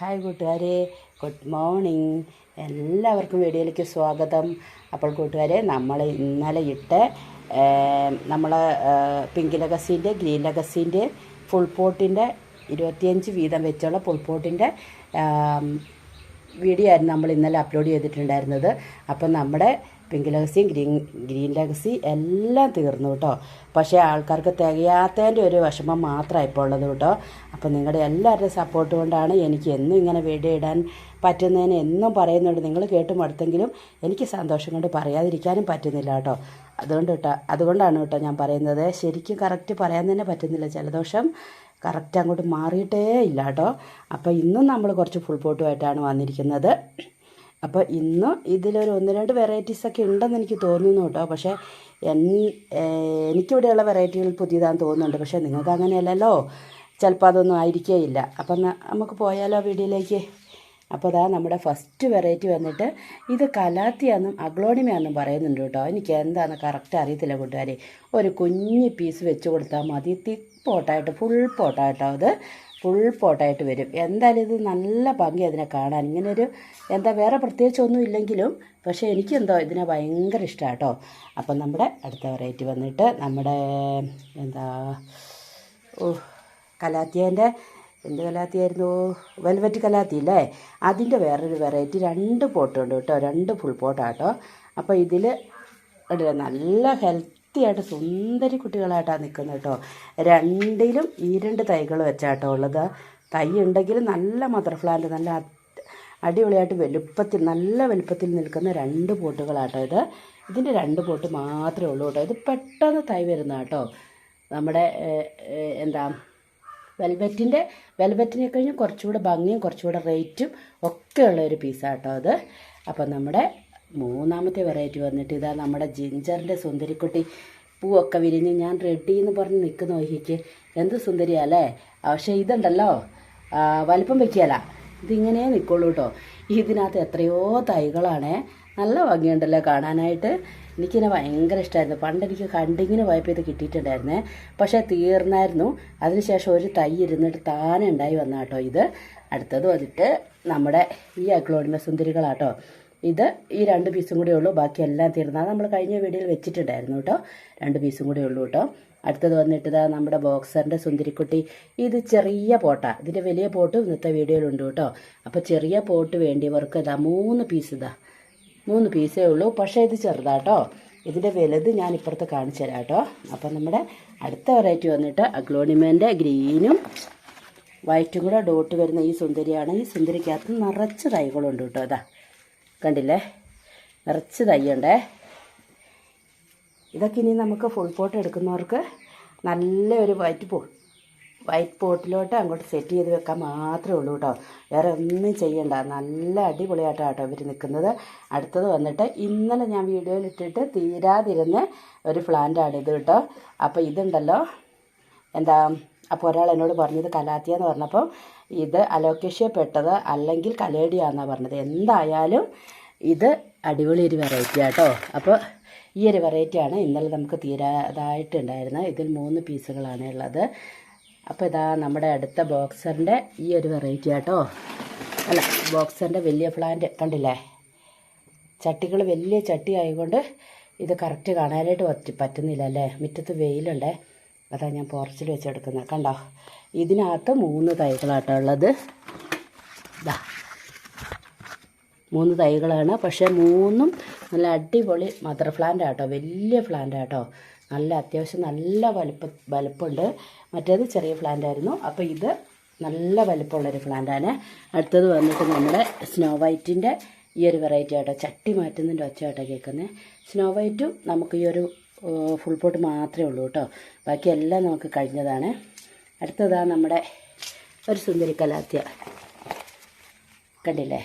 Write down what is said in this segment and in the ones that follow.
Hi കൂട്ടുകാരെ good morning എല്ലാവർക്കും വീഡിയോയിലേക്ക് സ്വാഗതം. അപ്പോൾ കൂട്ടുകാരെ നമ്മൾ ഇന്നലെ ഇട്ട് നമ്മൾ പിങ്ക് ലഗസിന്റെ ഗ്രീൻ ലഗസിന്റെ ഫുൾ പോട്ടിന്റെ ഇരുപത്തിയഞ്ച് വീതം വെച്ചുള്ള ഫുൾ പോട്ടിന്റെ വീഡിയോ ആയിരുന്നു നമ്മൾ ഇന്നലെ അപ്ലോഡ് ചെയ്തിട്ടുണ്ടായിരുന്നത്. അപ്പം നമ്മുടെ പിങ്ക് ലഗസിയും ഗ്രീൻ ഗ്രീൻ ലഗസി എല്ലാം തീർന്നു കേട്ടോ. പക്ഷേ ആൾക്കാർക്ക് തികയാത്തതിന്റെ ഒരു വിഷമം മാത്രമാണ് ഇപ്പോൾ ഉള്ളത് കേട്ടോ. അപ്പം നിങ്ങളുടെ എല്ലാവരുടെയും സപ്പോർട്ട് കൊണ്ടാണ് എനിക്ക് എന്നും ഇങ്ങനെ വീഡിയോ ഇടാൻ പറ്റുന്നതിന് എന്നും പറയുന്നുണ്ട്. നിങ്ങൾ കേട്ടും അടുത്തെങ്കിലും എനിക്ക് സന്തോഷം കൊണ്ട് പറയാതിരിക്കാനും പറ്റുന്നില്ല കേട്ടോ. അതുകൊണ്ട് കേട്ടോ അതുകൊണ്ടാണ് കേട്ടോ ഞാൻ പറയുന്നത്. ശരിക്കും കറക്റ്റ് പറയാൻ തന്നെ പറ്റുന്നില്ല. ജലദോഷം കറക്റ്റ് അങ്ങോട്ട് മാറിയിട്ടേ ഇല്ല കേട്ടോ. അപ്പോൾ ഇന്നും നമ്മൾ കുറച്ച് ഫുൾ പോട്ടുമായിട്ടാണ് വന്നിരിക്കുന്നത്. അപ്പോൾ ഇന്ന് ഇതിലൊരു ഒന്ന് രണ്ട് വെറൈറ്റീസ് ഒക്കെ ഉണ്ടെന്ന് എനിക്ക് തോന്നുന്നു കേട്ടോ. പക്ഷേ എനിക്കിവിടെയുള്ള വെറൈറ്റികൾ പുതിയതാണെന്ന് തോന്നുന്നുണ്ട്. പക്ഷേ നിങ്ങൾക്ക് അങ്ങനെയല്ലല്ലോ ചിലപ്പോൾ അതൊന്നും ആയിരിക്കേയില്ല. അപ്പം നമുക്ക് പോയാലോ വീഡിയോയിലേക്ക്? അപ്പോൾ അതാ നമ്മുടെ ഫസ്റ്റ് വെറൈറ്റി വന്നിട്ട് ഇത് കലാത്തിയാന്നും അഗ്ലോണിമയാന്നും പറയുന്നുണ്ട് കേട്ടോ. എനിക്ക് എന്താണെന്ന് കറക്റ്റ് അറിയത്തില്ല കൂട്ടുകാരെ. ഒരു കുഞ്ഞ് പീസ് വെച്ച് കൊടുത്താൽ മതി. തിപ്പോട്ടായിട്ട് ഫുൾ പോട്ടായിട്ടോ അത്. ഫുൾ പോട്ടായിട്ട് വരും. എന്തായാലും ഇത് നല്ല ഭംഗി അതിനെ കാണാൻ. ഇങ്ങനൊരു എന്താ വേറെ പ്രത്യേകിച്ചൊന്നും ഇല്ലെങ്കിലും പക്ഷേ എനിക്കെന്തോ ഇതിനെ ഭയങ്കര ഇഷ്ടമാണ് കേട്ടോ. അപ്പം നമ്മുടെ അടുത്ത വെറൈറ്റി വന്നിട്ട് നമ്മുടെ എന്താ ഓ കലാത്തിയേന്റെ എന്ത് കലാത്തിയായിരുന്നു? വെൽവെറ്റ് കലാത്തി അല്ലേ? അതിന്റെ വേറൊരു വെറൈറ്റി രണ്ട് പോട്ടുണ്ട് കേട്ടോ. രണ്ട് ഫുൾ പോട്ടാട്ടോ അപ്പോൾ ഇതിൽ നല്ല ഹെൽത്തി ആയിട്ട് സുന്ദരി കുട്ടികളായിട്ടാണ് നിൽക്കുന്നത് കേട്ടോ. രണ്ടിലും ഈ രണ്ട് തൈകൾ വെച്ചാട്ടോ ഉള്ളത്. തൈ ഉണ്ടെങ്കിൽ നല്ല മദർ നല്ല അടിപൊളിയായിട്ട് വലുപ്പത്തിൽ നല്ല വലുപ്പത്തിൽ നിൽക്കുന്ന രണ്ട് പോട്ടുകളാട്ടോ ഇത്. ഇതിന്റെ രണ്ട് പോട്ട് മാത്രമേ ഉള്ളൂ കേട്ടോ. ഇത് പെട്ടെന്ന് തൈ വരുന്ന കേട്ടോ നമ്മുടെ എന്താ വെൽവെറ്റിന്റെ വെൽവെറ്റിനെ കഴിഞ്ഞ് കുറച്ചുകൂടെ ഭംഗിയും കുറച്ചുകൂടെ റേറ്റും ഒക്കെ ഉള്ള ഒരു പീസാണ് കേട്ടോ അത്. അപ്പം നമ്മുടെ മൂന്നാമത്തെ വെറൈറ്റി വന്നിട്ട് ഇതാ നമ്മുടെ ജിഞ്ചറിന്റെ സുന്ദരിക്കുട്ടി. പൂവൊക്കെ വിരിഞ്ഞ് ഞാൻ റെഡി എന്ന് പറഞ്ഞ് നിൽക്കുന്ന ഓഹിക്ക്. എന്ത് സുന്ദരിയല്ലേ പക്ഷേ ഇതുണ്ടല്ലോ. വലിപ്പം വയ്ക്കുകയല്ല ഇതിങ്ങനെ നിൽക്കുള്ളൂ കേട്ടോ ഇതിനകത്ത് എത്രയോ തൈകളാണേ. നല്ല ഭംഗിയുണ്ടല്ലോ കാണാനായിട്ട്. എനിക്കിനെ ഭയങ്കര ഇഷ്ടമായിരുന്നു പണ്ട് എനിക്ക് കണ്ടിങ്ങിന് പോയപ്പോൾ ഇത് കിട്ടിയിട്ടുണ്ടായിരുന്നേ. പക്ഷേ തീർന്നായിരുന്നു. അതിനുശേഷം ഒരു തൈ ഇരുന്നിട്ട് താനെ ഉണ്ടായി വന്ന കേട്ടോ ഇത്. അടുത്തത് വന്നിട്ട് നമ്മുടെ ഈ അഗ്ലോണിമ സുന്ദരികളാട്ടോ. ഇത് ഈ രണ്ട് പീസും കൂടെ ഉള്ളൂ. ബാക്കി എല്ലാം തീർന്നാൽ നമ്മൾ കഴിഞ്ഞ വീഡിയോയിൽ വെച്ചിട്ടുണ്ടായിരുന്നു കേട്ടോ. രണ്ട് പീസും കൂടെ ഉള്ളൂ കേട്ടോ. അടുത്തത് വന്നിട്ട് ഇതാ നമ്മുടെ ബോക്സറിന്റെ സുന്ദരിക്കുട്ടി. ഇത് ചെറിയ പോട്ടാണ് ഇതിന്റെ വലിയ പോട്ട് ഇന്നത്തെ വീഡിയോയിലുണ്ട് കേട്ടോ. അപ്പോൾ ചെറിയ പോട്ട് വേണ്ടിയവർക്ക് ഇതാ മൂന്ന് പീസ് ഇതാ. മൂന്ന് പീസേ ഉള്ളൂ. പക്ഷേ ഇത് ചെറുതാട്ടോ. ഇതിന്റെ വലുത് ഞാൻ ഇപ്പുറത്ത് കാണിച്ചു തരാം കേട്ടോ. അപ്പം നമ്മുടെ അടുത്ത വെറൈറ്റി വന്നിട്ട് അഗ്ലോണിമേന്റെ ഗ്രീനും വൈറ്റും കൂടെ ഡോട്ട് വരുന്ന ഈ സുന്ദരിയാണ്. ഈ സുന്ദരിക്കകത്ത് നിറച്ച് തൈകളുണ്ട് കേട്ടോ. അതാ കണ്ടില്ലേ? നിറച്ച് തൈയുണ്ടേ. ഇതൊക്കെ ഇനി നമുക്ക് ഫുൾ പോട്ട് എടുക്കുന്നവർക്ക് നല്ലൊരു വൈറ്റ് പോ വൈറ്റ് പോട്ടിലോട്ട് അങ്ങോട്ട് സെറ്റ് ചെയ്ത് വെക്കാൻ മാത്രമേ ഉള്ളൂ കേട്ടോ. വേറെ ഒന്നും ചെയ്യണ്ട. നല്ല അടിപൊളിയായിട്ടാണ് കേട്ടോ ഇവർ നിൽക്കുന്നത് അടുത്തത് വന്നിട്ട് ഇന്നലെ ഞാൻ വീഡിയോയിൽ ഇട്ടിട്ട് തീരാതിരുന്ന ഒരു പ്ലാന്റാണ് ഇത് കേട്ടോ. അപ്പോൾ ഇതുണ്ടല്ലോ. എന്താ അപ്പോൾ ഒരാൾ എന്നോട് പറഞ്ഞത് കലാത്തിയ എന്ന് പറഞ്ഞപ്പോൾ ഇത് അലോക്കേഷ്യ പെട്ടത് അല്ലെങ്കിൽ കലേഡിയാന്നാണ് പറഞ്ഞത്. എന്തായാലും ഇത് അടിപൊളി ഒരു വെറൈറ്റി ആട്ടോ അപ്പോൾ ഈ ഒരു വെറൈറ്റിയാണ് ഇന്നലെ നമുക്ക് തീരാതായിട്ടുണ്ടായിരുന്നത്. ഇതിൽ മൂന്ന് പീസുകളാണ് ഉള്ളത്. അപ്പോൾ ഇതാ നമ്മുടെ അടുത്ത ബോക്സറിന്റെ ഈ ഒരു വെറൈറ്റി ആട്ടോ. അല്ല ബോക്സറിന്റെ വലിയ പ്ലാന്റ് കണ്ടില്ലേ? ചട്ടികൾ വലിയ ചട്ടി ആയതുകൊണ്ട് ഇത് കറക്റ്റ് കാണാനായിട്ട് പറ്റി പറ്റുന്നില്ല അല്ലേ? മുറ്റത്ത് വെയിലുണ്ടേ. അതാ ഞാൻ പോർച്ചിൽ വെച്ചെടുക്കുന്നത്. കണ്ടോ? ഇതിനകത്ത് മൂന്ന് തൈകളാട്ടോ ഉള്ളത്. ഇതാ മൂന്ന് തൈകളാണ്. പക്ഷേ മൂന്നും നല്ല അടിപൊളി മദർ പ്ലാന്റ് ആട്ടോ. വലിയ പ്ലാന്റ് ആട്ടോ. നല്ല അത്യാവശ്യം നല്ല വലുപ്പ വലുപ്പമുണ്ട്. മറ്റേത് ചെറിയ പ്ലാന്റ് ആയിരുന്നു. അപ്പോൾ ഇത് നല്ല വലുപ്പമുള്ളൊരു പ്ലാന്റാണ് അടുത്തത് വന്നിട്ട് നമ്മുടെ സ്നോ വൈറ്റിന്റെ ഈ ഒരു വെറൈറ്റി ആട്ടോ. ചട്ടി മാറ്റുന്നതിന്റെ ഒച്ച ആട്ടോ കേൾക്കുന്നത് സ്നോ വൈറ്റും നമുക്ക് ഈ ഒരു ഫുൾ പോട്ട് മാത്രമേ ഉള്ളൂ കേട്ടോ. ബാക്കിയെല്ലാം നമുക്ക് കഴിഞ്ഞതാണ്. അടുത്തതാണ് നമ്മുടെ ഒരു സുന്ദരി കലാത്യ. കണ്ടില്ലേ?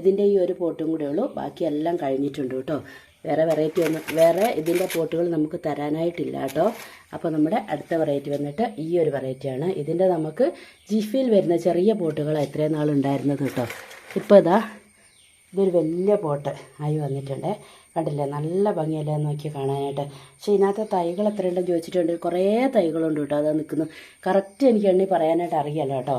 ഇതിന്റെ ഈ ഒരു പോട്ടും കൂടെ ഉള്ളൂ. ബാക്കിയെല്ലാം കഴിഞ്ഞിട്ടുണ്ട് കേട്ടോ. വേറെ വെറൈറ്റി ഒന്നും വേറെ ഇതിന്റെ പോട്ടുകൾ നമുക്ക് തരാനായിട്ടില്ല കേട്ടോ. അപ്പോൾ നമ്മുടെ അടുത്ത വെറൈറ്റി വന്നിട്ട് ഈ ഒരു വെറൈറ്റിയാണ് ഇതിന്റെ നമുക്ക് ജിഫിയിൽ വരുന്ന ചെറിയ പോട്ടുകൾ എത്രയും നാളുണ്ടായിരുന്നത് കേട്ടോ. ഇപ്പോൾ ഇതാ ഇതൊരു വലിയ പോട്ട് ആയി വന്നിട്ടുണ്ട്. കണ്ടില്ലേ? നല്ല ഭംഗിയല്ലേ നോക്കി കാണാനായിട്ട്. പക്ഷേ ഇതിനകത്ത് തൈകൾ എത്രയുണ്ടെന്ന് ചോദിച്ചിട്ടുണ്ട്. കുറേ തൈകളുണ്ട് കേട്ടോ. അതാ നിൽക്കുന്നു. കറക്റ്റ് എനിക്ക് എണ്ണി പറയാനായിട്ട് അറിയാലോ കേട്ടോ.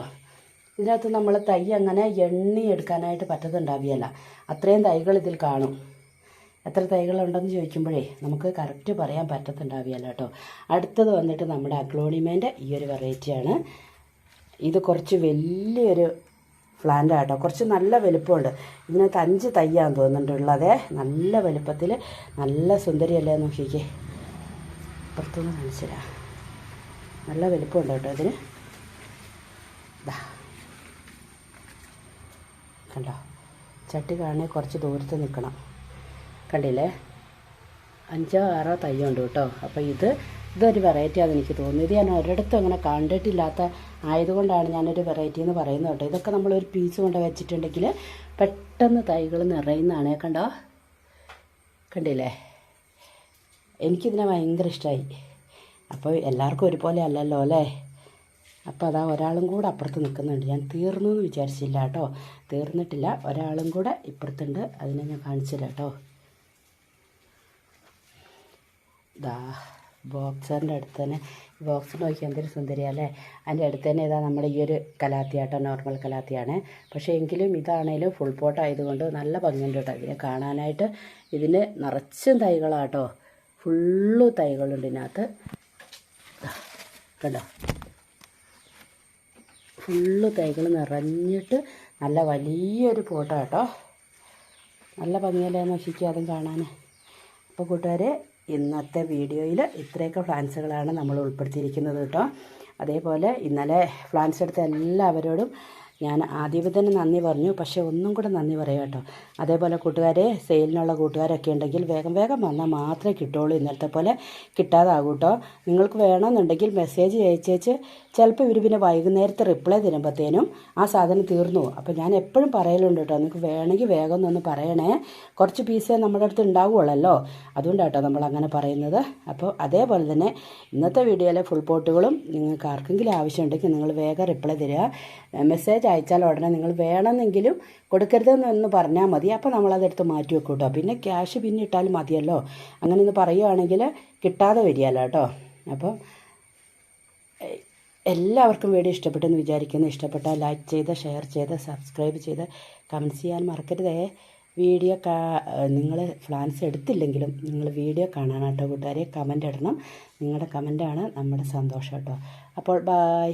ഇതിനകത്ത് നമ്മൾ തൈ അങ്ങനെ എണ്ണി എടുക്കാനായിട്ട് പറ്റത്തുണ്ടാവുകയല്ല അത്രയും തൈകൾ ഇതിൽ കാണും. എത്ര തൈകളുണ്ടെന്ന് ചോദിക്കുമ്പോഴേ നമുക്ക് കറക്റ്റ് പറയാൻ പറ്റത്തുണ്ടാവുകയല്ല കേട്ടോ അടുത്തത് വന്നിട്ട് നമ്മുടെ അക്ലോണിമേന്റെ ഈ ഒരു വെറൈറ്റിയാണ് ഇത് കുറച്ച് വലിയൊരു പ്ലാന്റ് ആട്ടോ. കുറച്ച് നല്ല വലുപ്പമുണ്ട്. ഇതിനകത്ത് അഞ്ച് തയ്യാന്ന് തോന്നുന്നുണ്ടുള്ളത് നല്ല വലുപ്പത്തിൽ നല്ല സുന്ദരിയല്ലേ നോക്കിക്കേ. പുറത്തുനിന്ന് മനസ്സിലാ നല്ല വലുപ്പമുണ്ട് കേട്ടോ ഇതിന്. ദാ. കണ്ടോ? ചട്ടി കാണേ കുറച്ച് ദൂരത്ത് നിൽക്കണം കണ്ടില്ലേ? അഞ്ചോ ആറോ തയ്യുണ്ട് കേട്ടോ. അപ്പോൾ ഇത് ഇതൊരു വെറൈറ്റി ആണെന്ന് എനിക്ക് തോന്നുന്നു. ഇത് ഞാൻ ഒരിടത്തും അങ്ങനെ കണ്ടിട്ടില്ലാത്ത ആയതുകൊണ്ടാണ് ഞാനൊരു വെറൈറ്റി എന്ന് പറയുന്നത് കേട്ടോ. ഇതൊക്കെ നമ്മളൊരു പീസ് കൊണ്ട് വെച്ചിട്ടുണ്ടെങ്കിൽ പെട്ടെന്ന് തൈകൾ നിറയുന്നതാണ് കണ്ടോ? കണ്ടില്ലേ? എനിക്കിതിനെ ഭയങ്കര ഇഷ്ടമായി അപ്പോൾ എല്ലാവർക്കും ഒരുപോലെ അല്ലല്ലോ അല്ലേ? അപ്പോൾ അതാ ഒരാളും കൂടെ അപ്പുറത്ത് നിൽക്കുന്നുണ്ട് ഞാൻ തീർന്നു എന്ന് വിചാരിച്ചില്ല കേട്ടോ. തീർന്നിട്ടില്ല. ഒരാളും കൂടെ ഇപ്പുറത്തുണ്ട്. അതിനെ ഞാൻ കാണിച്ചില്ല കേട്ടോ. ദാ ബോക്സറിന്റെ അടുത്ത് തന്നെ ബോക്സ് നോക്കി എന്തൊരു സുന്ദരിയല്ലേ അതിന്റെ അടുത്ത് തന്നെ ഇതാ നമ്മുടെ ഈ ഒരു കലാത്തിയാട്ടോ നോർമൽ കലാത്തിയാണ്. പക്ഷേ എങ്കിലും ഇതാണേലും ഫുൾ പോട്ട് ആയതുകൊണ്ട് നല്ല ഭംഗിയുണ്ട് കേട്ടോ. ഇതിനെ കാണാനായിട്ട് ഇതിന് നിറച്ചും തൈകളാട്ടോ ഫുള്ള് തൈകളുണ്ട് ഇതിനകത്ത്. കണ്ടോ? ഫുള്ള് തൈകൾ നിറഞ്ഞിട്ട് നല്ല വലിയൊരു ഫോട്ടോ കേട്ടോ. നല്ല ഭംഗിയല്ലേ നശിക്കും അതും കാണാൻ അപ്പോൾ കൂട്ടുകാരെ ഇന്നത്തെ വീഡിയോയിൽ ഇത്രയൊക്കെ ഫ്ലാൻസുകളാണ് നമ്മൾ ഉൾപ്പെടുത്തിയിരിക്കുന്നത് കേട്ടോ. അതേപോലെ ഇന്നലെ ഫ്ലാൻസ് എടുത്ത എല്ലാവരോടും ഞാൻ ആദ്യമേ തന്നെ നന്ദി പറഞ്ഞു. പക്ഷേ ഒന്നും കൂടെ നന്ദി പറയാം കേട്ടോ. അതേപോലെ കൂട്ടുകാരെ സെയിലിനുള്ള കൂട്ടുകാരൊക്കെ ഉണ്ടെങ്കിൽ വേഗം വേഗം വന്നാൽ മാത്രമേ കിട്ടുള്ളൂ ഇന്നലത്തെ പോലെ കിട്ടാതാകും കേട്ടോ. നിങ്ങൾക്ക് വേണമെന്നുണ്ടെങ്കിൽ മെസ്സേജ് അയച്ചേച്ച് ചിലപ്പോൾ ഇവർ പിന്നെ വൈകുന്നേരത്തെ റിപ്ലൈ തരുമ്പോഴത്തേനും ആ സാധനം തീർന്നു അപ്പോൾ ഞാൻ എപ്പോഴും പറയലുണ്ട് കേട്ടോ നിങ്ങൾക്ക് വേണമെങ്കിൽ വേഗം ഒന്ന് പറയണേ. കുറച്ച് പീസേ നമ്മുടെ അടുത്ത് അതുകൊണ്ടാണ് അതുകൊണ്ടാട്ടോ നമ്മൾ അങ്ങനെ പറയുന്നത്. അപ്പോൾ അതേപോലെ തന്നെ ഇന്നത്തെ വീഡിയോയിലെ ഫുൾ പോട്ടുകളും നിങ്ങൾക്ക് ആർക്കെങ്കിലും ആവശ്യമുണ്ടെങ്കിൽ നിങ്ങൾ വേഗം റിപ്ലൈ തരിക. മെസ്സേജ് അയച്ചാൽ ഉടനെ നിങ്ങൾ വേണമെന്നെങ്കിലും കൊടുക്കരുതെന്നൊന്ന് പറഞ്ഞാൽ മതി. അപ്പോൾ നമ്മളതെടുത്ത് മാറ്റി വെക്കും കേട്ടോ. പിന്നെ ക്യാഷ് പിന്നെ ഇട്ടാലും മതിയല്ലോ. അങ്ങനെ ഒന്ന് പറയുകയാണെങ്കിൽ കിട്ടാതെ വരികയല്ലോ കേട്ടോ. അപ്പോൾ എ- എല്ലാവർക്കും വീഡിയോ ഇഷ്ടപ്പെട്ടെന്ന് വിചാരിക്കുന്നു. ഇഷ്ടപ്പെട്ട ലൈക്ക് ചെയ്ത് ഷെയർ ചെയ്ത് സബ്സ്ക്രൈബ് ചെയ്ത് കമന്റ് ചെയ്യാൻ മറക്കരുതേ. വീഡിയോ നിങ്ങൾ ഫ്ലാൻസ് എടുത്തില്ലെങ്കിലും നിങ്ങൾ വീഡിയോ കാണാനാട്ടോ കൂട്ടുകാരെ. കമന്റ് ഇടണം. നിങ്ങളുടെ കമന്റാണ് നമ്മുടെ സന്തോഷം കേട്ടോ. അപ്പോൾ ബായ്